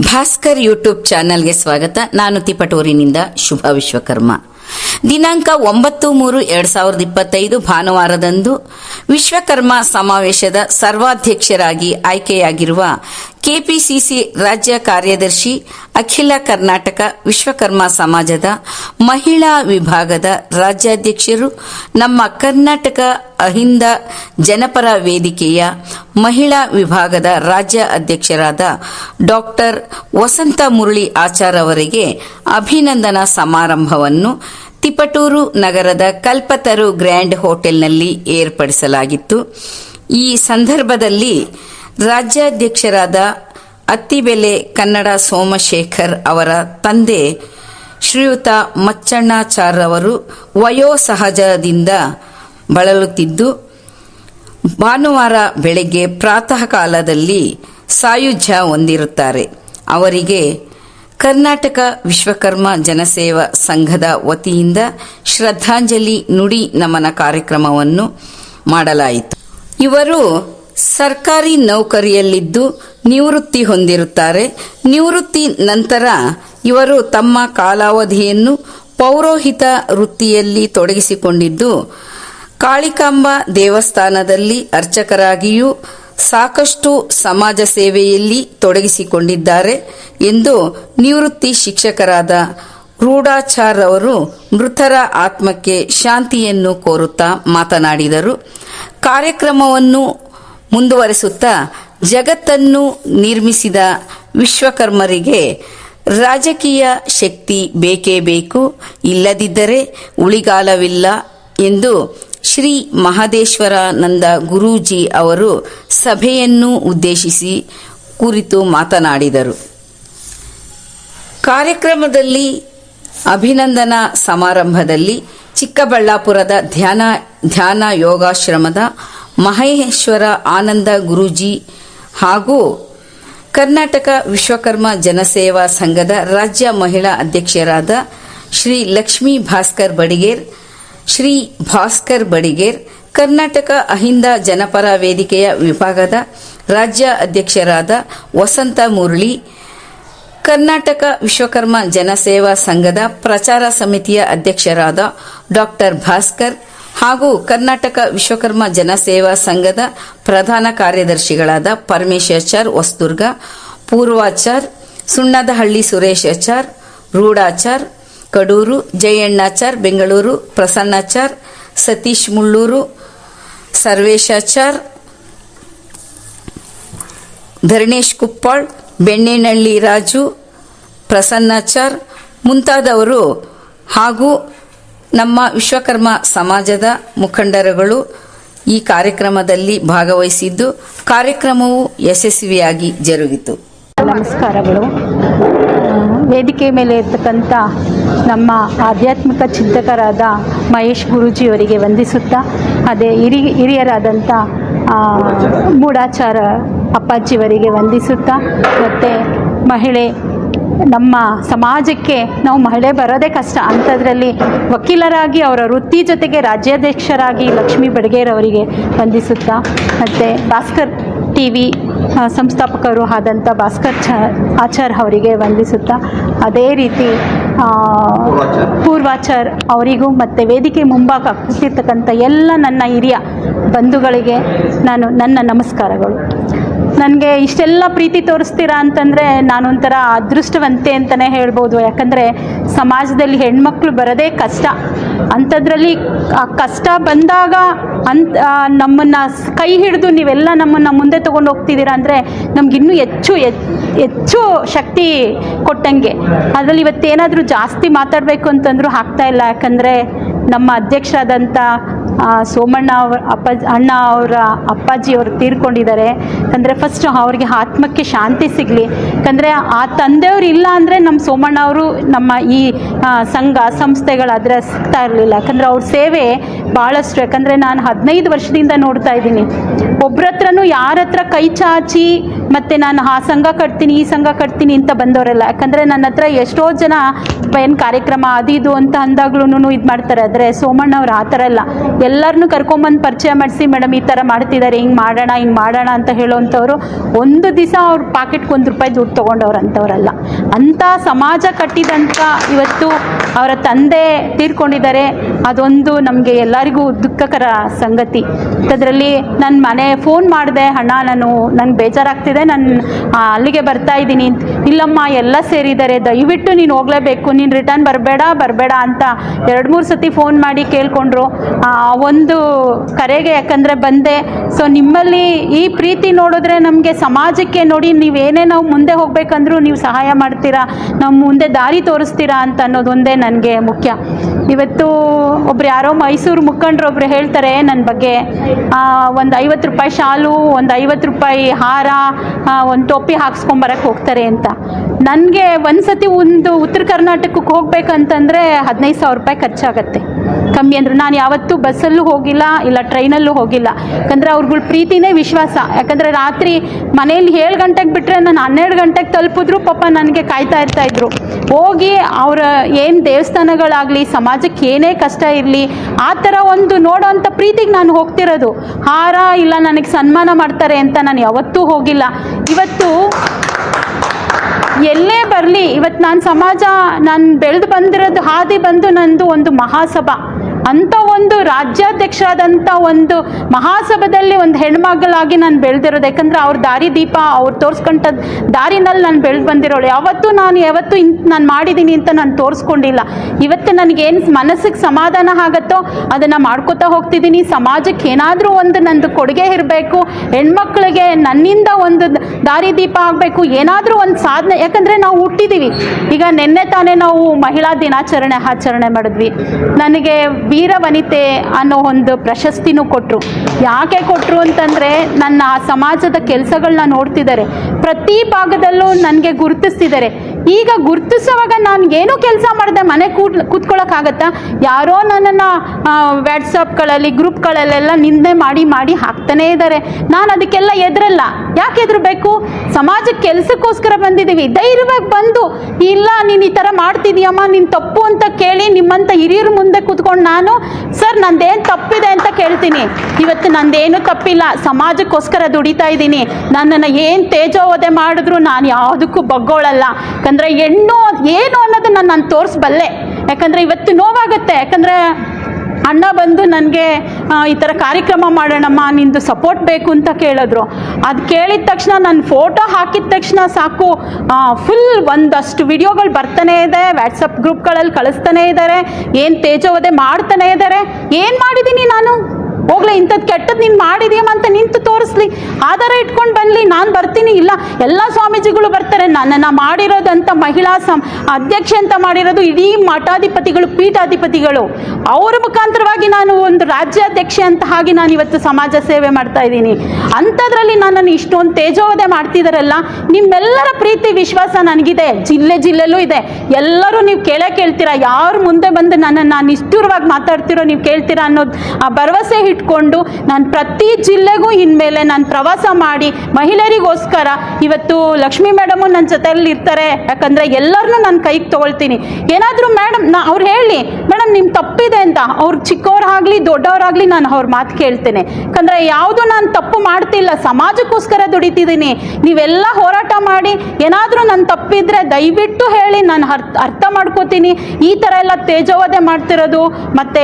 Bhaskar YouTube ಚಾನೆಲ್ಗೆ ಸ್ವಾಗತ. ನಾನು ತಿಪಟೂರಿನಿಂದ ಶುಭ ವಿಶ್ವಕರ್ಮ. ದಿನಾಂಕ ಒಂಬತ್ತು ಮೂರು ಎರಡ್ ಸಾವಿರದ ಇಪ್ಪತ್ತೈದು ಭಾನುವಾರದಂದು ವಿಶ್ವಕರ್ಮ ಸಮಾವೇಶದ ಸರ್ವಾಧ್ಯಕ್ಷರಾಗಿ ಆಯ್ಕೆಯಾಗಿರುವ ಕೆಪಿಸಿಸಿ ರಾಜ್ಯ ಕಾರ್ಯದರ್ಶಿ ಅಖಿಲ ಕರ್ನಾಟಕ ವಿಶ್ವಕರ್ಮ ಸಮಾಜದ ಮಹಿಳಾ ವಿಭಾಗದ ರಾಜ್ಯಾಧ್ಯಕ್ಷರು, ನಮ್ಮ ಕರ್ನಾಟಕ ಅಹಿಂದ ಜನಪರ ವೇದಿಕೆಯ ಮಹಿಳಾ ವಿಭಾಗದ ರಾಜ್ಯ ಅಧ್ಯಕ್ಷರಾದ ಡಾಕ್ಟರ್ ವಸಂತ ಮುರಳಿ ಆಚಾರ್ ಅವರಿಗೆ ಅಭಿನಂದನಾ ಸಮಾರಂಭವನ್ನು ತಿಪಟೂರು ನಗರದ ಕಲ್ಪತರು ಗ್ರ್ಯಾಂಡ್ ಹೋಟೆಲ್ನಲ್ಲಿ ಏರ್ಪಡಿಸಲಾಗಿತ್ತು. ಈ ಸಂದರ್ಭದಲ್ಲಿ ರಾಜ್ಯಾಧ್ಯಕ್ಷರಾದ ಅತ್ತಿಬೆಲೆ ಕನ್ನಡ ಸೋಮಶೇಖರ್ ಅವರ ತಂದೆ ಶ್ರೀಯುತ ಮಚ್ಚಣ್ಣಾಚಾರ್ ಅವರು ವಯೋಸಹಜದಿಂದ ಬಳಲುತ್ತಿದ್ದು, ಭಾನುವಾರ ಬೆಳಗ್ಗೆ ಪ್ರಾತಃ ಕಾಲದಲ್ಲಿ ಸಾಯುಜ್ಯ ಹೊಂದಿರುತ್ತಾರೆ. ಅವರಿಗೆ ಕರ್ನಾಟಕ ವಿಶ್ವಕರ್ಮ ಜನಸೇವಾ ಸಂಘದ ವತಿಯಿಂದ ಶ್ರದ್ಧಾಂಜಲಿ ನುಡಿ ನಮನ ಕಾರ್ಯಕ್ರಮವನ್ನು ಮಾಡಲಾಯಿತು. ಇವರು ಸರ್ಕಾರಿ ನೌಕರಿಯಲ್ಲಿದ್ದು ನಿವೃತ್ತಿ ಹೊಂದಿರುತ್ತಾರೆ. ನಿವೃತ್ತಿ ನಂತರ ಇವರು ತಮ್ಮ ಕಾಲಾವಧಿಯನ್ನು ಪೌರೋಹಿತ ವೃತ್ತಿಯಲ್ಲಿ ತೊಡಗಿಸಿಕೊಂಡಿದ್ದು, ಕಾಳಿಕಾಂಬ ದೇವಸ್ಥಾನದಲ್ಲಿ ಅರ್ಚಕರಾಗಿಯೂ ಸಾಕಷ್ಟು ಸಮಾಜ ಸೇವೆಯಲ್ಲಿ ತೊಡಗಿಸಿಕೊಂಡಿದ್ದಾರೆ ಎಂದು ನಿವೃತ್ತಿ ಶಿಕ್ಷಕರಾದ ರೂಢಾಚಾರ್ ಅವರು ಮೃತರ ಆತ್ಮಕ್ಕೆ ಶಾಂತಿಯನ್ನು ಕೋರುತ್ತಾ ಮಾತನಾಡಿದರು. ಕಾರ್ಯಕ್ರಮವನ್ನು ಮುಂದುವರೆಸುತ್ತಾ ಜಗತ್ತನ್ನು ನಿರ್ಮಿಸಿದ ವಿಶ್ವಕರ್ಮರಿಗೆ ರಾಜಕೀಯ ಶಕ್ತಿ ಬೇಕೇ ಬೇಕು. ಇಲ್ಲದಿದ್ದರೆ ಉಳಿಗಾಲವಿಲ್ಲ ಎಂದು ಶ್ರೀ ಮಹದೇಶ್ವರಾನಂದ ಗುರೂಜಿ ಅವರು ಸಭೆಯನ್ನು ಉದ್ದೇಶಿಸಿ ಕುರಿತು ಮಾತನಾಡಿದರು. ಕಾರ್ಯಕ್ರಮದಲ್ಲಿ ಅಭಿನಂದನಾ ಸಮಾರಂಭದಲ್ಲಿ ಚಿಕ್ಕಬಳ್ಳಾಪುರದ ಧ್ಯಾನ ಧ್ಯಾನ ಯೋಗಾಶ್ರಮದ ಮಹೇಶ್ವರ ಆನಂದ ಗುರೂಜಿ ಹಾಗೂ ಕರ್ನಾಟಕ ವಿಶ್ವಕರ್ಮ ಜನಸೇವಾ ಸಂಘದ ರಾಜ್ಯ ಮಹಿಳಾ ಅಧ್ಯಕ್ಷರಾದ ಶ್ರೀ ಲಕ್ಷ್ಮೀ ಭಾಸ್ಕರ್ ಬಡಿಗೇರ್ ಶ್ರೀ ಭಾಸ್ಕರ್ ಬಡಿಗೇರ್, ಕರ್ನಾಟಕ ಅಹಿಂದ ಜನಪರ ವೇದಿಕೆಯ ವಿಭಾಗದ ರಾಜ್ಯ ಅಧ್ಯಕ್ಷರಾದ ವಸಂತ ಮುರಳಿ, ಕರ್ನಾಟಕ ವಿಶ್ವಕರ್ಮ ಜನಸೇವಾ ಸಂಘದ ಪ್ರಚಾರ ಸಮಿತಿಯ ಅಧ್ಯಕ್ಷರಾದ ಡಾಕ್ಟರ್ ಭಾಸ್ಕರ್ ಹಾಗೂ ಕರ್ನಾಟಕ ವಿಶ್ವಕರ್ಮ ಜನಸೇವಾ ಸಂಘದ ಪ್ರಧಾನ ಕಾರ್ಯದರ್ಶಿಗಳಾದ ಪರಮೇಶಾಚಾರ್ ವಸ್ತುರ್ಗ ಪೂರ್ವಾಚಾರ್, ಸುಣ್ಣದಹಳ್ಳಿ ಸುರೇಶಾಚಾರ್ ರೂಢಾಚಾರ್ ಕಡೂರು, ಜಯಣ್ಣಾಚಾರ್, ಬೆಂಗಳೂರು, ಪ್ರಸನ್ನಾಚಾರ್, ಸತೀಶ್ ಮುಳ್ಳೂರು, ಸರ್ವೇಶಾಚಾರ್, ಧರಣೇಶ್ ಕುಪ್ಪಾಳ್, ಬೆಣ್ಣೆನಳ್ಳಿ ರಾಜು, ಪ್ರಸನ್ನಾಚಾರ್ ಮುಂತಾದವರು ಹಾಗೂ ನಮ್ಮ ವಿಶ್ವಕರ್ಮ ಸಮಾಜದ ಮುಖಂಡರುಗಳು ಈ ಕಾರ್ಯಕ್ರಮದಲ್ಲಿ ಭಾಗವಹಿಸಿದ್ದು, ಕಾರ್ಯಕ್ರಮವು ಯಶಸ್ವಿಯಾಗಿ ಜರುಗಿತು. ನಮಸ್ಕಾರಗಳು. ವೇದಿಕೆ ಮೇಲೆ ಇರ್ತಕ್ಕಂಥ ನಮ್ಮ ಆಧ್ಯಾತ್ಮಿಕ ಚಿಂತಕರಾದ ಮಹೇಶ್ ಗುರೂಜಿಯವರಿಗೆ ವಂದಿಸುತ್ತಾ, ಅದೇ ಹಿರಿ, ಹಿರಿಯರಾದಂಥ ಮೂಢಾಚಾರ ಅಪ್ಪಾಜಿಯವರಿಗೆ ವಂದಿಸುತ್ತಾ, ಮತ್ತು ಮಹಿಳೆ, ನಮ್ಮ ಸಮಾಜಕ್ಕೆ ನಾವು ಮಹಿಳೆ ಬರೋದೇ ಕಷ್ಟ. ಅಂಥದ್ರಲ್ಲಿ ವಕೀಲರಾಗಿ ಅವರ ವೃತ್ತಿ ಜೊತೆಗೆ ರಾಜ್ಯಾಧ್ಯಕ್ಷರಾಗಿ ಲಕ್ಷ್ಮೀ ಬಡಗೇರವರಿಗೆ ವಂದಿಸುತ್ತಾ, ಮತ್ತು ಭಾಸ್ಕರ್ ಟಿ ವಿ ಸಂಸ್ಥಾಪಕರು ಆದಂಥ ಭಾಸ್ಕರ್ ಚ ಆಚಾರ್ ಅವರಿಗೆ ವಂದಿಸುತ್ತಾ ಅದೇ ರೀತಿ ಪೂರ್ವಾಚಾರ್. ಅವರಿಗೂ ಮತ್ತು ವೇದಿಕೆ ಮುಂಭಾಗ ಕೂತಿರ್ತಕ್ಕಂಥ ಎಲ್ಲ ನನ್ನ ಹಿರಿಯ ಬಂಧುಗಳಿಗೆ ನಾನು ನನ್ನ ನಮಸ್ಕಾರಗಳು. ನನಗೆ ಇಷ್ಟೆಲ್ಲ ಪ್ರೀತಿ ತೋರಿಸ್ತೀರಾ ಅಂತಂದರೆ ನಾನೊಂಥರ ಅದೃಷ್ಟವಂತೆ ಅಂತಲೇ ಹೇಳ್ಬೋದು. ಯಾಕಂದರೆ ಸಮಾಜದಲ್ಲಿ ಹೆಣ್ಮಕ್ಳು ಬರೋದೇ ಕಷ್ಟ. ಅಂಥದ್ರಲ್ಲಿ ಆ ಕಷ್ಟ ಬಂದಾಗ ಅಂತ ನಮ್ಮನ್ನು ಕೈ ಹಿಡಿದು ನೀವೆಲ್ಲ ನಮ್ಮನ್ನು ಮುಂದೆ ತೊಗೊಂಡು ಹೋಗ್ತಿದ್ದೀರಾ ಅಂದರೆ ನಮಗಿನ್ನೂ ಹೆಚ್ಚು ಹೆಚ್ಚು ಶಕ್ತಿ ಕೊಟ್ಟಂಗೆ. ಅದರಲ್ಲಿ ಇವತ್ತೇನಾದರೂ ಜಾಸ್ತಿ ಮಾತಾಡಬೇಕು ಅಂತಂದರೂ ಆಗ್ತಾ ಇಲ್ಲ. ಯಾಕಂದರೆ ನಮ್ಮ ಅಧ್ಯಕ್ಷರಾದಂಥ ಸೋಮಣ್ಣ ಅವ್ರ ಅಪ್ಪ, ಅಣ್ಣ ಅವರ ಅಪ್ಪಾಜಿ ಅವರು ತೀರ್ಕೊಂಡಿದ್ದಾರೆ. ಅಂದರೆ ಫಸ್ಟ್ ಅವ್ರಿಗೆ ಆತ್ಮಕ್ಕೆ ಶಾಂತಿ ಸಿಗಲಿ. ಯಾಕಂದರೆ ಆ ತಂದೆಯವರು ಇಲ್ಲ ಅಂದರೆ ನಮ್ಮ ಸೋಮಣ್ಣ ಅವರು ನಮ್ಮ ಈ ಸಂಘ, ಸಂಸ್ಥೆಗಳು ಸಂಸ್ಥೆಗಳಾದರೆ ಸಿಗ್ತಾ ಇರಲಿಲ್ಲ. ಯಾಕಂದರೆ ಅವ್ರ ಸೇವೆ ಭಾಳಷ್ಟು ಯಾಕಂದರೆ ನಾನು ಹದಿನೈದು ವರ್ಷದಿಂದ ನೋಡ್ತಾ ಇದ್ದೀನಿ. ಒಬ್ಬರ ಹತ್ರನೂ ಯಾರ ಹತ್ರ ಕೈ ಚಾಚಿ ಮತ್ತು ನಾನು ಆ ಸಂಘ ಕಟ್ತೀನಿ, ಈ ಸಂಘ ಕಟ್ತೀನಿ ಅಂತ ಬಂದವರಲ್ಲ. ಯಾಕಂದರೆ ನನ್ನ ಹತ್ರ ಎಷ್ಟೋ ಜನ ಏನು ಕಾರ್ಯಕ್ರಮ ಅದು ಇದು ಅಂತ ಅಂದಾಗ್ಲೂ ಇದು ಮಾಡ್ತಾರೆ. ಆದರೆ ಸೋಮಣ್ಣ ಅವ್ರು ಆ ಥರ ಇಲ್ಲ. ಎಲ್ಲರನ್ನೂ ಕರ್ಕೊಂಬಂದು ಪರಿಚಯ ಮಾಡಿಸಿ, ಮೇಡಮ್, ಈ ಥರ ಮಾಡ್ತಿದ್ದಾರೆ, ಹಿಂಗೆ ಮಾಡೋಣ ಹಿಂಗೆ ಮಾಡೋಣ ಅಂತ ಹೇಳೋವಂಥವ್ರು, ಒಂದು ದಿವಸ ಅವ್ರ ಪಾಕೆಟ್ಗೆ ಒಂದು ರೂಪಾಯಿ ದುಡ್ಡು ತೊಗೊಂಡವ್ರು ಅಂಥವ್ರಲ್ಲ. ಅಂಥ ಸಮಾಜ ಕಟ್ಟಿದಂಥ ಇವತ್ತು ಅವರ ತಂದೆ ತೀರ್ಕೊಂಡಿದ್ದಾರೆ, ಅದೊಂದು ನಮಗೆ ಎಲ್ಲರಿಗೂ ದುಃಖಕರ ಸಂಗತಿ. ಅದರಲ್ಲಿ ನನ್ನ ಮನೆ ಫೋನ್ ಮಾಡಿದೆ, ಅಣ್ಣ, ನಾನು ನಂಗೆ ಬೇಜಾರಾಗ್ತಿದೆ, ನಾನು ಅಲ್ಲಿಗೆ ಬರ್ತಾ ಇದ್ದೀನಿ ಇಲ್ಲಮ್ಮ, ಎಲ್ಲ ಸೇರಿದ್ದಾರೆ, ದಯವಿಟ್ಟು ನೀನು ಹೋಗಲೇಬೇಕು, ನೀನು ರಿಟರ್ನ್ ಬರಬೇಡ ಬರಬೇಡ ಅಂತ ಎರಡು ಮೂರು ಸತಿ ಫೋನ್ ಮಾಡಿ ಕೇಳ್ಕೊಂಡ್ರು. ಒಂದು ಕರೆಗೆ ಯಾಕಂದರೆ ಬಂದೆ. ಸೊ ನಿಮ್ಮಲ್ಲಿ ಈ ಪ್ರೀತಿ ನೋಡಿದ್ರೆ ನಮಗೆ ಸಮಾಜಕ್ಕೆ ನೋಡಿ ನೀವೇನೇ ನಾವು ಮುಂದೆ ಹೋಗಬೇಕಂದ್ರೂ ನೀವು ಸಹಾಯ ಮಾಡ್ತೀರಾ, ನಾವು ಮುಂದೆ ದಾರಿ ತೋರಿಸ್ತೀರಾ ಅಂತ ಅನ್ನೋದೊಂದೇ ನನಗೆ ಮುಖ್ಯ. ಇವತ್ತು ಒಬ್ರು ಯಾರೋ ಮೈಸೂರು ಮುಖಂಡ್ರು ಒಬ್ರು ಹೇಳ್ತಾರೆ ನನ್ನ ಬಗ್ಗೆ ಒಂದು ಐವತ್ತು ರೂಪಾಯಿ ಶಾಲು, ಒಂದು ಐವತ್ತು ರೂಪಾಯಿ ಹಾರ ಒಂದು ಟೋಪಿ ಹಾಕ್ಸ್ಕೊಂಬರಕ್ಕೆ ಹೋಗ್ತಾರೆ ಅಂತ. ನನಗೆ ಒಂದು ಸತಿ ಒಂದು ಉತ್ತರ ಕರ್ನಾಟಕಕ್ಕೆ ಹೋಗ್ಬೇಕಂತಂದರೆ ಹದಿನೈದು ಸಾವಿರ ರೂಪಾಯಿ ಖರ್ಚಾಗತ್ತೆ. ಕಮ್ಮಿ ಅಂದ್ರೆ ನಾನು ಯಾವತ್ತೂ ಬಸ್ಸಲ್ಲೂ ಹೋಗಿಲ್ಲ, ಇಲ್ಲ ಟ್ರೈನಲ್ಲೂ ಹೋಗಿಲ್ಲ. ಯಾಕಂದರೆ ಅವ್ರಗಳ ಪ್ರೀತಿನೇ ವಿಶ್ವಾಸ. ಯಾಕಂದರೆ ರಾತ್ರಿ ಮನೇಲಿ ಏಳು ಗಂಟೆಗೆ ಬಿಟ್ಟರೆ ನಾನು ಹನ್ನೆರಡು ಗಂಟೆಗೆ ತಲುಪಿದ್ರು ಪಾಪ ನನಗೆ ಕಾಯ್ತಾ ಇರ್ತಾ ಇದ್ರು. ಹೋಗಿ ಅವರ ಏನು ದೇವಸ್ಥಾನಗಳಾಗಲಿ, ಸಮಾಜಕ್ಕೆ ಏನೇ ಕಷ್ಟ ಇರಲಿ, ಆ ಥರ ಒಂದು ನೋಡೋವಂಥ ಪ್ರೀತಿಗೆ ನಾನು ಹೋಗ್ತಿರೋದು. ಹಾರ, ಇಲ್ಲ ನನಗೆ ಸನ್ಮಾನ ಮಾಡ್ತಾರೆ ಅಂತ ನಾನು ಯಾವತ್ತೂ ಹೋಗಿಲ್ಲ. ಇವತ್ತು ಎಲ್ಲೇ ಬರಲಿ ಇವತ್ತು ನಾನು ಸಮಾಜ, ನಾನು ಬೆಳೆದು ಬಂದಿರೋದು ಹಾದಿ ಬಂದು ನಂದು ಒಂದು ಮಹಾಸಭಾ. ಅಂಥ ಒಂದು ರಾಜ್ಯಾಧ್ಯಕ್ಷರಾದಂಥ ಒಂದು ಮಹಾಸಭಾದಲ್ಲಿ ಒಂದು ಹೆಣ್ಮಗಳಾಗಿ ನಾನು ಬೆಳೆದಿರೋದು. ಯಾಕಂದರೆ ಅವ್ರ ದಾರಿ ದೀಪ, ಅವ್ರು ತೋರಿಸ್ಕೊಂಡ ದಾರಿನಲ್ಲಿ ನಾನು ಬೆಳೆದು ಬಂದಿರೋಳು. ಯಾವತ್ತೂ ನಾನು, ಯಾವತ್ತೂ ಇಂತ ನಾನು ಮಾಡಿದ್ದೀನಿ ಅಂತ ನಾನು ತೋರಿಸ್ಕೊಂಡಿಲ್ಲ. ಇವತ್ತು ನನಗೇನು ಮನಸ್ಸಿಗೆ ಸಮಾಧಾನ ಆಗುತ್ತೋ, ಅದನ್ನು ಮಾಡ್ಕೋತಾ ಹೋಗ್ತಿದ್ದೀನಿ ಸಮಾಜಕ್ಕೆ ಏನಾದರೂ ಒಂದು ನಂದು ಕೊಡುಗೆ ಇರಬೇಕು. ಹೆಣ್ಮಕ್ಳಿಗೆ ನನ್ನಿಂದ ಒಂದು ದಾರಿ ದೀಪ ಆಗಬೇಕು. ಏನಾದರೂ ಒಂದು ಸಾಧನೆ, ಯಾಕಂದರೆ ನಾವು ಹುಟ್ಟಿದ್ದೀವಿ ಈಗ ನಿನ್ನೆ ತಾನೇ ನಾವು ಮಹಿಳಾ ದಿನಾಚರಣೆ ಆಚರಣೆ ಮಾಡಿದ್ವಿ. ನನಗೆ ವೀರ ವನಿತೆ ಅನ್ನೋ ಒಂದು ಪ್ರಶಸ್ತಿನೂ ಕೊಟ್ಟರು ಯಾಕೆ ಕೊಟ್ಟರು ಅಂತಂದರೆ ನನ್ನ ಸಮಾಜದ ಕೆಲಸಗಳನ್ನ ನೋಡ್ತಿದ್ದಾರೆ. ಪ್ರತಿ ಭಾಗದಲ್ಲೂ ನನಗೆ ಗುರುತಿಸ್ತಿದ್ದಾರೆ. ಈಗ ಗುರುತಿಸುವಾಗ ನಾನು ಏನೂ ಕೆಲಸ ಮಾಡಿದೆ, ಮನೆ ಕೂತ್ ಕೂತ್ಕೊಳ್ಳೋಕ್ಕಾಗತ್ತಾ ಯಾರೋ ನನ್ನನ್ನು ವ್ಯಾಟ್ಸಪ್ಗಳಲ್ಲಿ ಗ್ರೂಪ್ಗಳಲ್ಲೆಲ್ಲ ನಿಂದೆ ಮಾಡಿ ಮಾಡಿ ಹಾಕ್ತಾನೇ ಇದ್ದಾರೆ. ನಾನು ಅದಕ್ಕೆಲ್ಲ ಎದ್ರಲ್ಲ. ಯಾಕೆ ಎದುರಬೇಕು? ಸಮಾಜಕ್ಕೆ ಕೆಲಸಕ್ಕೋಸ್ಕರ ಬಂದಿದ್ದೀವಿ. ಧೈರ್ಯವಾಗಿ ಬಂದು, ಇಲ್ಲ, ನೀನು ಈ ಥರ ಮಾಡ್ತಿದ್ಯಮ್ಮ, ನೀನು ತಪ್ಪು ಅಂತ ಕೇಳಿ ನಿಮ್ಮಂಥ ಹಿರಿಯರ ಮುಂದೆ ಕೂತ್ಕೊಂಡು ನಾನು, ಸರ್, ನಂದೇನು ತಪ್ಪಿದೆ ಅಂತ ಕೇಳ್ತೀನಿ. ಇವತ್ತು ನಂದೇನು ತಪ್ಪಿಲ್ಲ. ಸಮಾಜಕ್ಕೋಸ್ಕರ ದುಡಿತಾ ಇದ್ದೀನಿ. ನನ್ನನ್ನು ಏನು ತೇಜೋವಧೆ ಮಾಡಿದ್ರು ನಾನು ಯಾವುದಕ್ಕೂ ಬಗ್ಗೋಳಲ್ಲ. ಯಾಕಂದರೆ ಹೆಣ್ಣು, ಏನು ಅನ್ನೋದನ್ನ ನಾನು ತೋರಿಸ್ಬಲ್ಲೆ. ಯಾಕಂದರೆ ಇವತ್ತು ನೋವಾಗುತ್ತೆ. ಯಾಕಂದರೆ ಅಣ್ಣ ಬಂದು ನನಗೆ ಈ ಥರ ಕಾರ್ಯಕ್ರಮ ಮಾಡೋಣಮ್ಮ, ನಿಂದು ಸಪೋರ್ಟ್ ಬೇಕು ಅಂತ ಕೇಳಿದ್ರು. ಅದು ಕೇಳಿದ ತಕ್ಷಣ ನನ್ನ ಫೋಟೋ ಹಾಕಿದ ತಕ್ಷಣ ಸಾಕು ಫುಲ್ ಒಂದಷ್ಟು ವಿಡಿಯೋಗಳು ಬರ್ತಾನೆ ಇದೆ ವ್ಯಾಟ್ಸಪ್ ಗ್ರೂಪ್ಗಳಲ್ಲಿ ಕಳಿಸ್ತಾನೆ ಇದ್ದಾರೆ ಏನು ತೇಜೋವದೆ ಮಾಡ್ತಾನೆ ಇದ್ದಾರೆ ಏನು ಮಾಡಿದ್ದೀನಿ ನಾನು? ಹೋಗ್ಲಿ ಇಂಥದ್ದು ಕೆಟ್ಟದ್ದು ನೀನು ಮಾಡಿದೀಯಮ್ಮ ಅಂತ ನಿಂತು ತೋರಿಸ್ಲಿ. ಆಧಾರ ಇಟ್ಕೊಂಡು ಬನ್ನಿ ನಾನು ಬರ್ತೀನಿ, ಇಲ್ಲ. ಎಲ್ಲ ಸ್ವಾಮೀಜಿಗಳು ಬರ್ತಾರೆ, ನನ್ನನ್ನು ಮಾಡಿರೋದಂತ ಮಹಿಳಾ ಸಂ, ಅಧ್ಯಕ್ಷೆ ಅಂತ ಮಾಡಿರೋದು ಇಡೀ ಮಠಾಧಿಪತಿಗಳು, ಪೀಠಾಧಿಪತಿಗಳು. ಅವರ ಮುಖಾಂತರವಾಗಿ ನಾನು ಒಂದು ರಾಜ್ಯಾಧ್ಯಕ್ಷೆ ಅಂತ ಹಾಗೆ ನಾನು ಇವತ್ತು ಸಮಾಜ ಸೇವೆ ಮಾಡ್ತಾ ಇದ್ದೀನಿ. ಅಂಥದ್ರಲ್ಲಿ ನನ್ನನ್ನು ಇಷ್ಟೊಂದು ತೇಜೋವಧೆ ಮಾಡ್ತಿದ್ದಾರಲ್ಲ ನಿಮ್ಮೆಲ್ಲರ ಪ್ರೀತಿ, ವಿಶ್ವಾಸ ನನಗಿದೆ. ಜಿಲ್ಲೆ ಜಿಲ್ಲೆಲ್ಲೂ ಇದೆ. ಎಲ್ಲರೂ ನೀವು ಕೇಳೇ ಕೇಳ್ತೀರಾ, ಯಾರು ಮುಂದೆ ಬಂದು ನನ್ನನ್ನು ನಿಷ್ಠುರವಾಗಿ ಮಾತಾಡ್ತಿರೋ, ನೀವು ಕೇಳ್ತೀರಾ ಅನ್ನೋದು, ಆ ಭರವಸೆ ಇಟ್ಕೊಂಡು ನಾನು ಪ್ರತಿ ಜಿಲ್ಲೆಗೂ ಇನ್ಮೇಲೆ ನಾನು ಪ್ರವಾಸ ಮಾಡಿ ಮಹಿಳೆಯರಿಗೋಸ್ಕರ ಇವತ್ತು ಲಕ್ಷ್ಮೀ ಮೇಡಮು ನನ್ನ ಜೊತೆಯಲ್ಲಿ ಇರ್ತಾರೆ ಯಾಕಂದರೆ ಎಲ್ಲರನ್ನೂ ನಾನು ಕೈಗೆ ತಗೊಳ್ತೀನಿ. ಏನಾದರೂ ಮೇಡಮ್, ನಾ ಅವ್ರು ಹೇಳಿ ಮೇಡಮ್ ನಿಮ್ಮ ತಪ್ಪಿದೆ ಅಂತ. ಅವ್ರು ಚಿಕ್ಕವರಾಗಲಿ, ದೊಡ್ಡವರಾಗಲಿ ನಾನು ಅವ್ರ ಮಾತು ಕೇಳ್ತೇನೆ. ಯಾಕಂದರೆ ಯಾವುದು ನಾನು ತಪ್ಪು ಮಾಡ್ತಿಲ್ಲ, ಸಮಾಜಕ್ಕೋಸ್ಕರ ದುಡಿತಿದ್ದೀನಿ ನೀವೆಲ್ಲ ಹೋರಾಟ ಮಾಡಿ, ಏನಾದರೂ ನನ್ನ ತಪ್ಪಿದ್ರೆ ದಯವಿಟ್ಟು ಹೇಳಿ ನಾನು ಅರ್ಥ ಅರ್ಥ ಮಾಡ್ಕೋತೀನಿ. ಈ ಥರ ಎಲ್ಲ ತೇಜೋವಧೆ ಮಾಡ್ತಿರೋದು, ಮತ್ತು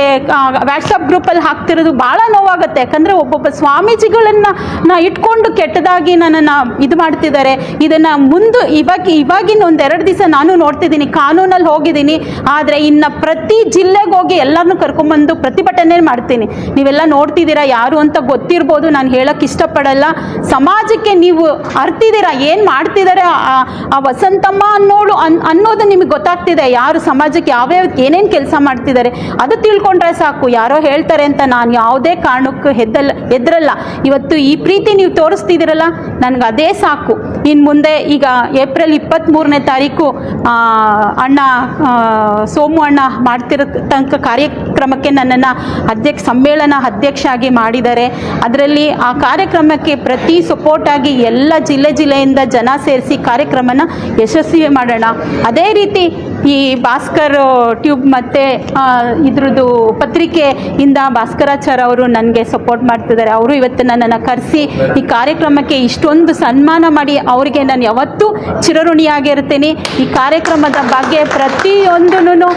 ವ್ಯಾಟ್ಸಪ್ ಗ್ರೂಪಲ್ಲಿ ಹಾಕ್ತಿರೋದು ಭಾಳ ನೋವಾಗುತ್ತೆ. ಯಾಕಂದರೆ ಒಬ್ಬೊಬ್ಬ ಸ್ವಾಮೀಜಿಗಳನ್ನು ನಾ ಇಟ್ಕೊಂಡು ಕೆಟ್ಟದಾಗಿ ನನ್ನನ್ನು ಇದು ಮಾಡ್ತಿದ್ದಾರೆ. ಇದನ್ನು ಮುಂದೆ ಇವಾಗ, ಇವಾಗಿನ ಒಂದೆರಡು ದಿವಸ ನಾನು ನೋಡ್ತಿದ್ದೀನಿ ಕಾನೂನಲ್ಲಿ ಹೋಗಿದ್ದೀನಿ. ಆದರೆ ಇನ್ನು ಪ್ರತಿ ಜಿಲ್ಲೆಗೆ ಹೋಗಿ ಎಲ್ಲರನ್ನೂ ಕರ್ಕೊಂಬಂದು ಪ್ರತಿಭಟನೆ ಮಾಡ್ತೀನಿ. ನೀವೆಲ್ಲ ನೋಡ್ತಿದ್ದೀರಾ, ಯಾರು ಅಂತ ಗೊತ್ತಿರ್ಬೋದು, ನಾನು ಹೇಳೋಕ್ಕೆ ಇಷ್ಟಪಡಲ್ಲ. ಸಮಾಜಕ್ಕೆ ನೀವು ಅರ್ತಿದ್ದೀರಾ, ಏನು ಮಾಡ್ತಿದ್ದಾರೆ ಆ- ವಸಂತಮ್ಮ ಅನ್ನೋಳು ಅನ್, ಅನ್ನೋದು ನಿಮಗೆ ಗೊತ್ತಾಗ್ತಿದೆ. ಯಾರು ಸಮಾಜಕ್ಕೆ ಯಾವ್ಯಾವ, ಏನೇನು ಕೆಲಸ ಮಾಡ್ತಿದ್ದಾರೆ, ಅದು ತಿಳ್ಕೊಂಡ್ರೆ ಸಾಕು. ಯಾರೋ ಹೇಳ್ತಾರೆ ಅಂತ ನಾನು ಯಾವುದೇ ಕಾರಣಕ್ಕೂ ಹೆದ್ದಲ್ಲ, ಹೆದ್ರಲ್ಲ. ಇವತ್ತು ಈ ಪ್ರೀತಿ ನೀವು ತೋರಿಸ್ತಿದ್ದೀರಲ್ಲ ನನಗೆ ಅದೇ ಸಾಕು. ಇನ್ನು ಮುಂದೆ ಈಗ ಏಪ್ರಿಲ್ ಇಪ್ಪತ್ತ್ಮೂರನೇ ತಾರೀಕು ಅಣ್ಣ ಸೋಮು ಅಣ್ಣ ತನಕ ಕಾರ್ಯಕ್ರಮಕ್ಕೆ ನನ್ನನ್ನು ಅಧ್ಯಕ್ಷ, ಸಮ್ಮೇಳನ ಅಧ್ಯಕ್ಷ ಆಗಿ ಮಾಡಿದ್ದಾರೆ. ಅದರಲ್ಲಿ ಆ ಕಾರ್ಯಕ್ರಮಕ್ಕೆ ಪ್ರತಿ ಸಪೋರ್ಟ್ ಆಗಿ ಎಲ್ಲ ಜಿಲ್ಲೆ ಜಿಲ್ಲೆಯಿಂದ ಜನ ಸೇರಿಸಿ ಕಾರ್ಯಕ್ರಮನ ಯಶಸ್ವಿ ಮಾಡೋಣ. ಅದೇ ರೀತಿ ಈ ಭಾಸ್ಕರ್ ಟ್ಯೂಬ್ ಮತ್ತು ಇದ್ರದ್ದು ಪತ್ರಿಕೆಯಿಂದ ಭಾಸ್ಕರಾಚಾರ್ ಅವರು ನನಗೆ ಸಪೋರ್ಟ್ ಮಾಡ್ತಿದ್ದಾರೆ. ಅವರು ಇವತ್ತು ನನ್ನನ್ನು ಕರೆಸಿ ಈ ಕಾರ್ಯಕ್ರಮಕ್ಕೆ ಇಷ್ಟೊಂದು ಸನ್ಮಾನ ಮಾಡಿ, ಅವರಿಗೆ ನಾನು ಯಾವತ್ತೂ ಚಿರಋಣಿಯಾಗಿರ್ತೀನಿ ಈ ಕಾರ್ಯಕ್ರಮದ ಬಗ್ಗೆ ಪ್ರತಿಯೊಂದೂ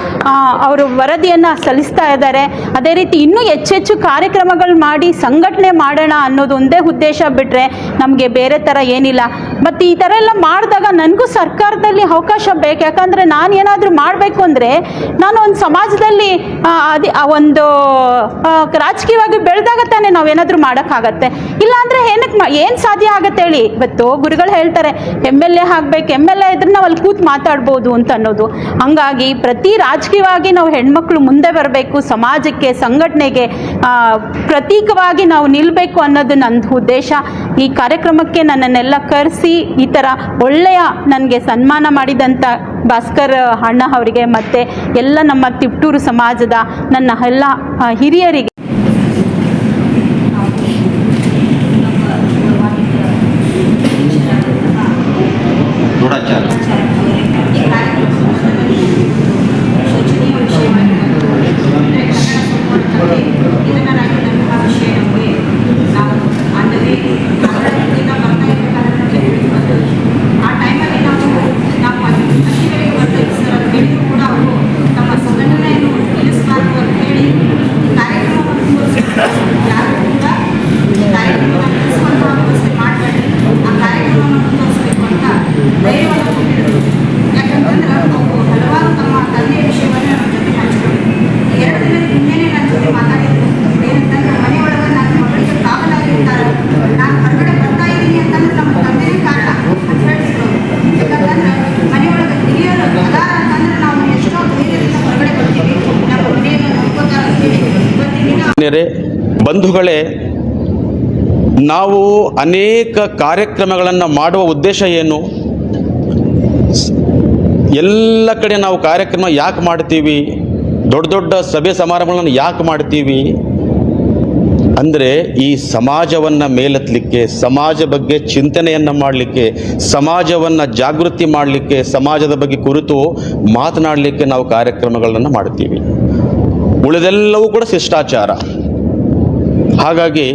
ಅವರು ವರದಿಯನ್ನು ಸಲ್ಲಿಸ್ತಾ ಇದ್ದಾರೆ. ಅದೇ ರೀತಿ ಇನ್ನೂ ಹೆಚ್ಚೆಚ್ಚು ಕಾರ್ಯಕ್ರಮಗಳು ಮಾಡಿ, ಸಂಘಟನೆ ಮಾಡೋಣ ಅನ್ನೋದು ಒಂದೇ ಉದ್ದೇಶ ಬಿಟ್ಟರೆ ನಮಗೆ ಬೇರೆ ಥರ ಏನಿಲ್ಲ. ಮತ್ತು ಈ ಥರ ಎಲ್ಲ ಮಾಡಿದಾಗ ನನಗೂ ಸರ್ಕಾರದಲ್ಲಿ ಅವಕಾಶ ಬೇಕು. ಯಾಕಂದರೆ ನಾನು ಏನಾದರೂ ಮಾಡಬೇಕು ಅಂದರೆ ನಾನು ಒಂದು ಸಮಾಜದಲ್ಲಿ ಆ, ಒಂದು ರಾಜಕೀಯವಾಗಿ ಬೆಳೆದಾಗ ತಾನೇ ನಾವು ಏನಾದರೂ ಮಾಡೋಕ್ಕಾಗತ್ತೆ. ಇಲ್ಲಾಂದರೆ ಏನಕ್ಕೆ ಏನು ಸಾಧ್ಯ ಆಗತ್ತೆ ಹೇಳಿ? ಇವತ್ತು ಗುರುಗಳು ಹೇಳ್ತಾರೆ ಎಂ ಎಲ್ ಎ ಆಗಬೇಕು ಎಂ ಎಲ್ ಎ ಇದ್ರೆ ನಾವು ಅಲ್ಲಿ ಕೂತು ಮಾತಾಡ್ಬೋದು ಅಂತ ಅನ್ನೋದು. ಹಂಗಾಗಿ ಪ್ರತಿ ರಾಜಕೀಯವಾಗಿ ನಾವು ಹೆಣ್ಮಕ್ಳು ಮುಂದೆ ಬರಬೇಕು ಸಮಾಜಕ್ಕೆ ಸಂಘಟನೆಗೆ ಪ್ರತೀಕವಾಗಿ ನಾವು ನಿಲ್ಲಬೇಕು ಅನ್ನೋದು ನನ್ನ ಉದ್ದೇಶ. ಈ ಕಾರ್ಯಕ್ರಮಕ್ಕೆ ನನ್ನನ್ನೆಲ್ಲ ಕರೆಸಿ ಈ ಥರ ಒಳ್ಳೆಯ ನನಗೆ ಸನ್ಮಾನ ಮಾಡಿದಂಥ ಭಾಸ್ಕರ್ ಅಣ್ಣ ಅವರಿಗೆ ಮತ್ತು ಎಲ್ಲ ನಮ್ಮ ತಿಪ್ಟೂರು ಸಮಾಜದ ನನ್ನ ಎಲ್ಲ ಹಿರಿಯರಿಗೆ ಗೂಢಚಾರ ಆ ಟೈಮಲ್ಲಿ ನಾವು ನಮ್ಮ ಹಳ್ಳಿಗಳಿಗೆ ಬರ್ತಾ ಸರ್ ಅದು ಹೇಳಿದ್ರು ಕೂಡ ಅವರು ತಮ್ಮ ಸಂಘಟನೆಯನ್ನು ನಿಲ್ಲಿಸಬಾರ್ದು ಅಂತ ಹೇಳಿ ಕಾರ್ಯಕ್ರಮವನ್ನು ಮುಂದುವರಿಸಿದ್ರು. ಯಾರು ಕೂಡ ಈ ಕಾರ್ಯಕ್ರಮವನ್ನು ನಿಲ್ಲಿಸುವಂತಹ ವ್ಯವಸ್ಥೆ ಮಾಡಬೇಡಿ ಆ ಕಾರ್ಯಕ್ರಮವನ್ನು ಮುಂದುವರಿಸಬೇಕು ಅಂತ ಧೈರ್ಯವನ್ನು ಕೊಟ್ಟಿದ್ರು ಯಾಕಂತಂದ್ರೆ ಅವರು ಹಲವಾರು ತಮ್ಮ ತಂದೆಯ ವಿಷಯವನ್ನು ನಮ್ಮ ಜೊತೆ ಹಂಚಿಕೊಂಡಿದ್ರು ಎರಡು ದಿನದ ಹಿಂದೆನೇ ನನ್ನ ಜೊತೆ ಮಾತಾಡಿದ್ರು ಏನಂತಂದ್ರೆ ಮನೆಯೊಳಗೆ ನನ್ನ ಮಗಳಿಗೆ ಕಾವಲಾಗಿರ್ತಾರೆ ನಾನು ಹೊರಗಡೆ ಬರ್ತಾ ಇದ್ದೀನಿ ಅಂತಂದ್ರೆ ನಮ್ಮ ತಂದೆನೇ ಕಾರಣ ಅಂತ ಹೇಳ್ತಿದ್ರು ಯಾಕಂತಂದ್ರೆ ಮನೆಯೊಳಗೆ ಹಿರಿಯರು ಅದಾರ ಅಂತಂದ್ರೆ ನಾವು ಎಷ್ಟೋ ಧೈರ್ಯದಿಂದ ಹೊರಗಡೆ ಬರ್ತೀವಿ ನಮ್ಮ ಮನೆಯನ್ನು ನೋಡ್ಕೋತಾರ ಅಂತೇಳಿ ಇವತ್ತಿನ ದಿನ ಆತ್ಮೀಯರೇ, ಬಂಧುಗಳೇ, ನಾವು ಅನೇಕ ಕಾರ್ಯಕ್ರಮಗಳನ್ನು ಮಾಡುವ ಉದ್ದೇಶ ಏನು? ಎಲ್ಲ ಕಡೆ ನಾವು ಕಾರ್ಯಕ್ರಮ ಯಾಕೆ ಮಾಡ್ತೀವಿ? ದೊಡ್ಡ ದೊಡ್ಡ ಸಭೆ ಸಮಾರಂಭಗಳನ್ನು ಯಾಕೆ ಮಾಡ್ತೀವಿ? ಅಂದರೆ ಈ ಸಮಾಜವನ್ನು ಮೇಲೆತ್ತಲಿಕ್ಕೆ, ಸಮಾಜ ಬಗ್ಗೆ ಚಿಂತನೆಯನ್ನು ಮಾಡಲಿಕ್ಕೆ, ಸಮಾಜವನ್ನು ಜಾಗೃತಿ ಮಾಡಲಿಕ್ಕೆ, ಸಮಾಜದ ಬಗ್ಗೆ ಕುರಿತು ಮಾತನಾಡಲಿಕ್ಕೆ ನಾವು ಕಾರ್ಯಕ್ರಮಗಳನ್ನು ಮಾಡ್ತೀವಿ. ಉಳಿದೆಲ್ಲವೂ ಕೂಡ ಶಿಷ್ಟಾಚಾರ. ಹಾಗಾಗಿ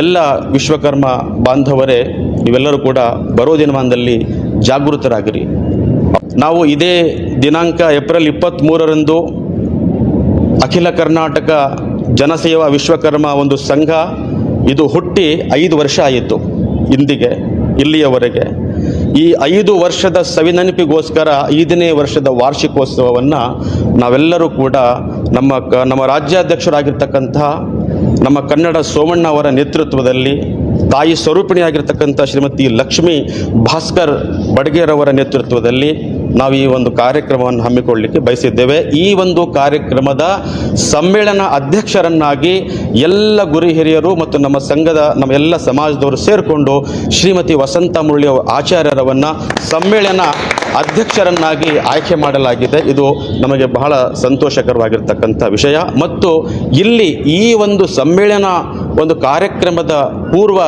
ಎಲ್ಲ ವಿಶ್ವಕರ್ಮ ಬಾಂಧವರೇ, ನೀವೆಲ್ಲರೂ ಕೂಡ ಬರೋ ದಿನಮಾನದಲ್ಲಿ ಜಾಗೃತರಾಗಿರಿ. ನಾವು ಇದೇ ದಿನಾಂಕ ಏಪ್ರಿಲ್ ಇಪ್ಪತ್ತ್ಮೂರರಂದು ಅಖಿಲ ಕರ್ನಾಟಕ ಜನಸೇವಾ ವಿಶ್ವಕರ್ಮ ಒಂದು ಸಂಘ ಇದು ಹುಟ್ಟಿ ಐದು ವರ್ಷ ಆಯಿತು ಇಂದಿಗೆ, ಇಲ್ಲಿಯವರೆಗೆ. ಈ ಐದು ವರ್ಷದ ಸವಿನೆನಪಿಗೋಸ್ಕರ ಐದನೇ ವರ್ಷದ ವಾರ್ಷಿಕೋತ್ಸವವನ್ನು ನಾವೆಲ್ಲರೂ ಕೂಡ ನಮ್ಮ ನಮ್ಮ ರಾಜ್ಯಾಧ್ಯಕ್ಷರಾಗಿರ್ತಕ್ಕಂಥ ನಮ್ಮ ಕನ್ನಡ ಸೋಮಣ್ಣ ಅವರ ನೇತೃತ್ವದಲ್ಲಿ ತಾಯಿ ಸ್ವರೂಪಿಣಿಯಾಗಿರ್ತಕ್ಕಂಥ ಶ್ರೀಮತಿ ಲಕ್ಷ್ಮೀ ಭಾಸ್ಕರ್ ಬಡಗೇರವರ ನೇತೃತ್ವದಲ್ಲಿ ನಾವು ಈ ಒಂದು ಕಾರ್ಯಕ್ರಮವನ್ನು ಹಮ್ಮಿಕೊಳ್ಳಲಿಕ್ಕೆ ಬಯಸಿದ್ದೇವೆ. ಈ ಒಂದು ಕಾರ್ಯಕ್ರಮದ ಸಮ್ಮೇಳನ ಅಧ್ಯಕ್ಷರನ್ನಾಗಿ ಎಲ್ಲ ಗುರಿ ಹಿರಿಯರು ಮತ್ತು ನಮ್ಮ ಸಂಘದ ನಮ್ಮ ಎಲ್ಲ ಸಮಾಜದವರು ಸೇರಿಕೊಂಡು ಶ್ರೀಮತಿ ವಸಂತ ಮುರಳಿ ಆಚಾರ್ಯರವನ್ನು ಸಮ್ಮೇಳನ ಅಧ್ಯಕ್ಷರನ್ನಾಗಿ ಆಯ್ಕೆ ಮಾಡಲಾಗಿದೆ. ಇದು ನಮಗೆ ಬಹಳ ಸಂತೋಷಕರವಾಗಿರ್ತಕ್ಕಂಥ ವಿಷಯ. ಮತ್ತು ಇಲ್ಲಿ ಈ ಒಂದು ಸಮ್ಮೇಳನ ಒಂದು ಕಾರ್ಯಕ್ರಮದ ಪೂರ್ವ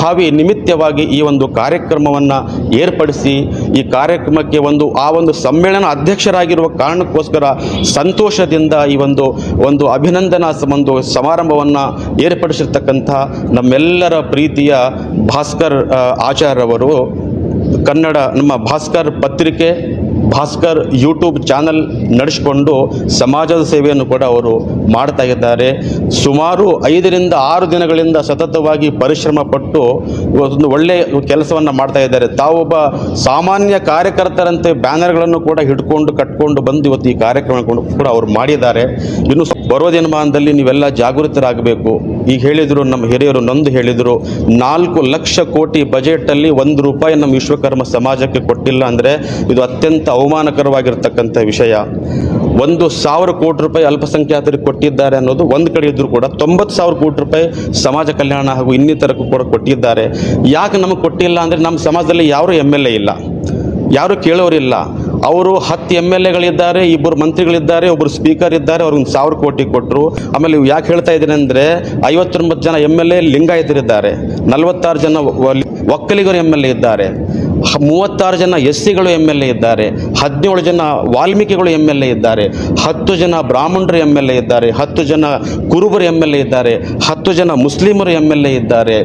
ಭಾವಿ ನಿಮಿತ್ತವಾಗಿ ಈ ಒಂದು ಕಾರ್ಯಕ್ರಮವನ್ನು ಏರ್ಪಡಿಸಿ, ಈ ಕಾರ್ಯಕ್ರಮಕ್ಕೆ ಒಂದು, ಆ ಒಂದು ಸಮ್ಮೇಳನ ಅಧ್ಯಕ್ಷರಾಗಿರುವ ಕಾರಣಕ್ಕೋಸ್ಕರ ಸಂತೋಷದಿಂದ ಈ ಒಂದು ಒಂದು ಅಭಿನಂದನಾ ಒಂದು ಸಮಾರಂಭವನ್ನು ಏರ್ಪಡಿಸಿರ್ತಕ್ಕಂಥ ನಮ್ಮೆಲ್ಲರ ಪ್ರೀತಿಯ ಭಾಸ್ಕರ್ ಆಚಾರ್ಯವರು ಕನ್ನಡ, ನಮ್ಮ ಭಾಸ್ಕರ್ ಪತ್ರಿಕೆ ಭಾಸ್ಕರ್ ಯೂಟ್ಯೂಬ್ ಚಾನಲ್ ನಡೆಸಿಕೊಂಡು ಸಮಾಜದ ಸೇವೆಯನ್ನು ಕೂಡ ಅವರು ಮಾಡ್ತಾ ಇದ್ದಾರೆ. ಸುಮಾರು ಐದರಿಂದ ಆರು ದಿನಗಳಿಂದ ಸತತವಾಗಿ ಪರಿಶ್ರಮ ಪಟ್ಟು ಒಂದು ಒಳ್ಳೆಯ ಕೆಲಸವನ್ನು ಮಾಡ್ತಾ ಇದ್ದಾರೆ. ತಾವೊಬ್ಬ ಸಾಮಾನ್ಯ ಕಾರ್ಯಕರ್ತರಂತೆ ಬ್ಯಾನರ್ಗಳನ್ನು ಕೂಡ ಹಿಡ್ಕೊಂಡು ಕಟ್ಕೊಂಡು ಬಂದು ಇವತ್ತು ಈ ಕಾರ್ಯಕ್ರಮ ಕೂಡ ಅವರು ಮಾಡಿದ್ದಾರೆ. ಇನ್ನು ಬರೋ ದಿನಮಾನದಲ್ಲಿ ನೀವೆಲ್ಲ ಜಾಗೃತರಾಗಬೇಕು. ಈಗ ಹೇಳಿದರು ನಮ್ಮ ಹಿರಿಯರು ನೊಂದು ಹೇಳಿದರು, ನಾಲ್ಕು ಲಕ್ಷ ಕೋಟಿ ಬಜೆಟಲ್ಲಿ ಒಂದು ರೂಪಾಯಿ ನಮ್ಮ ವಿಶ್ವಕರ್ಮ ಸಮಾಜಕ್ಕೆ ಕೊಟ್ಟಿಲ್ಲ ಅಂದರೆ ಇದು ಅತ್ಯಂತ ಅವಮಾನಕರವಾಗಿರ್ತಕ್ಕಂಥ ವಿಷಯ. ಒಂದು ಸಾವಿರ ಕೋಟಿ ರೂಪಾಯಿ ಅಲ್ಪಸಂಖ್ಯಾತರಿಗೆ ಕೊಟ್ಟಿದ್ದಾರೆ ಅನ್ನೋದು ಒಂದು ಕಡೆ ಇದ್ದರೂ ಕೂಡ ತೊಂಬತ್ತು ಸಾವಿರ ಕೋಟಿ ರೂಪಾಯಿ ಸಮಾಜ ಕಲ್ಯಾಣ ಹಾಗೂ ಇನ್ನಿತರಕ್ಕೂ ಕೂಡ ಕೊಟ್ಟಿದ್ದಾರೆ. ಯಾಕೆ ನಮಗೆ ಕೊಟ್ಟಿಲ್ಲ ಅಂದರೆ ನಮ್ಮ ಸಮಾಜದಲ್ಲಿ ಯಾರೂ ಎಂ ಎಲ್ ಎ ಇಲ್ಲ. ಯಾರು ಕೇಳೋರಿಲ್ಲ ಅವರು ಹತ್ತು ಎಂ ಎಲ್ ಎಗಳಿದ್ದಾರೆ, ಇಬ್ಬರು ಮಂತ್ರಿಗಳಿದ್ದಾರೆ, ಒಬ್ಬರು ಸ್ಪೀಕರ್ ಇದ್ದಾರೆ, ಅವ್ರಿಗೆ ಸಾವಿರ ಕೋಟಿ ಕೊಟ್ಟರು ಆಮೇಲೆ ಇವು ಯಾಕೆ ಹೇಳ್ತಾ ಇದ್ದೀನಿ ಅಂದರೆ ಐವತ್ತೊಂಬತ್ತು ಜನ ಎಂ ಎಲ್ ಎ ಲಿಂಗಾಯತರಿದ್ದಾರೆ. ನಲವತ್ತಾರು ಜನ ಒಕ್ಕಲಿಗರು ಎಂ ಎಲ್ ಎ ಇದ್ದಾರೆ. ಮೂವತ್ತಾರು ಜನ ಎಸ್ ಸಿಗಳು ಎಂ ಎಲ್ ಎ ಇದ್ದಾರೆ, ಹದಿನೇಳು ಜನ ವಾಲ್ಮೀಕಿಗಳು ಎಂ ಎಲ್ ಎ ಇದ್ದಾರೆ, ಹತ್ತು ಜನ ಬ್ರಾಹ್ಮಣರು ಎಂ ಎಲ್ ಎ ಇದ್ದಾರೆ, ಹತ್ತು ಜನ ಕುರುಬರು ಎಂ ಎಲ್ ಎ ಇದ್ದಾರೆ, ಹತ್ತು ಜನ ಮುಸ್ಲಿಮರು ಎಂ ಎಲ್ ಎ ಇದ್ದಾರೆ,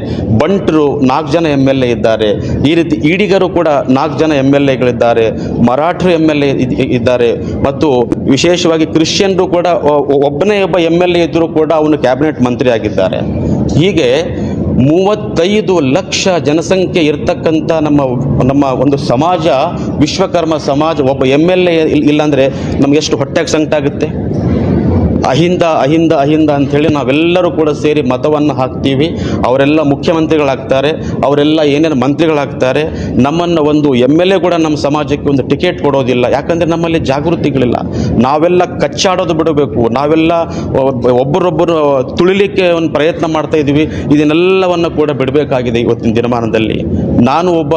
ಬಂಟರು ನಾಲ್ಕು ಜನ ಎಂ ಎಲ್ ಎ ಇದ್ದಾರೆ. ಈ ರೀತಿ ಈಡಿಗರು ಕೂಡ ನಾಲ್ಕು ಜನ ಎಂ ಎಲ್ ಎಗಳಿದ್ದಾರೆ ಮರಾಠರು ಎಂ ಎಲ್ ಎ ಇದ್ದಾರೆ. ಮತ್ತು ವಿಶೇಷವಾಗಿ ಕ್ರಿಶ್ಚಿಯನ್ರು ಕೂಡ ಒಬ್ಬನೇ ಒಬ್ಬ ಎಂ ಎಲ್ ಎ ಇದ್ದರೂ ಕೂಡ ಅವನು ಕ್ಯಾಬಿನೆಟ್ ಮಂತ್ರಿ ಆಗಿದ್ದಾರೆ ಹೀಗೆ ಮೂವತ್ತೈದು ಲಕ್ಷ ಜನಸಂಖ್ಯೆ ಇರ್ತಕ್ಕಂಥ ನಮ್ಮ ನಮ್ಮ ಒಂದು ಸಮಾಜ, ವಿಶ್ವಕರ್ಮ ಸಮಾಜ, ಒಬ್ಬ ಎಂ ಎಲ್ ಎ ಇಲ್ಲಾಂದರೆ ನಮಗೆಷ್ಟು ಹೊಟ್ಟೆಗೆ ಸಂಕಟ ಆಗುತ್ತೆ? ಅಹಿಂದ ಅಹಿಂದ ಅಹಿಂದ ಅಂಥೇಳಿ ನಾವೆಲ್ಲರೂ ಕೂಡ ಸೇರಿ ಮತವನ್ನು ಹಾಕ್ತೀವಿ. ಅವರೆಲ್ಲ ಮುಖ್ಯಮಂತ್ರಿಗಳಾಗ್ತಾರೆ. ಅವರೆಲ್ಲ ಏನೇನು ಮಂತ್ರಿಗಳಾಗ್ತಾರೆ. ನಮ್ಮನ್ನು ಒಂದು ಎಂ ಎಲ್ ಎ ಕೂಡ ನಮ್ಮ ಸಮಾಜಕ್ಕೆ ಒಂದು ಟಿಕೆಟ್ ಕೊಡೋದಿಲ್ಲ. ಯಾಕಂದರೆ ನಮ್ಮಲ್ಲಿ ಜಾಗೃತಿಗಳಿಲ್ಲ. ನಾವೆಲ್ಲ ಕಚ್ಚಾಡೋದು ಬಿಡಬೇಕು. ನಾವೆಲ್ಲ ಒಬ್ಬ- ಒಬ್ಬರೊಬ್ಬರು ತುಳಿಲಿಕ್ಕೆ ಒಂದು ಪ್ರಯತ್ನ ಮಾಡ್ತಾ ಇದ್ದೀವಿ ಇದನ್ನೆಲ್ಲವನ್ನು ಕೂಡ ಬಿಡಬೇಕಾಗಿದೆ ಇವತ್ತಿನ ದಿನಮಾನದಲ್ಲಿ. ನಾನು ಒಬ್ಬ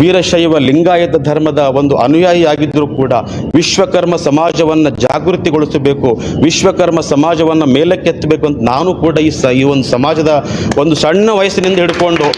ವೀರಶೈವ ಲಿಂಗಾಯತ ಧರ್ಮದ ಒಂದು ಅನುಯಾಯಿ ಆಗಿದ್ದರೂ ಕೂಡ ವಿಶ್ವಕರ್ಮ ಸಮಾಜವನ್ನು ಜಾಗೃತಿಗೊಳಿಸಬೇಕು, ವಿಶ್ವಕರ್ಮ ಸಮಾಜವನ್ನು ಮೇಲಕ್ಕೆತ್ತಬೇಕು ಅಂತ ನಾನು ಕೂಡ ಈ ಸ, ಈ ಒಂದು ಸಮಾಜದ ಒಂದು ಸಣ್ಣ ವಯಸ್ಸಿನಿಂದ ಹಿಡ್ಕೊಂಡು.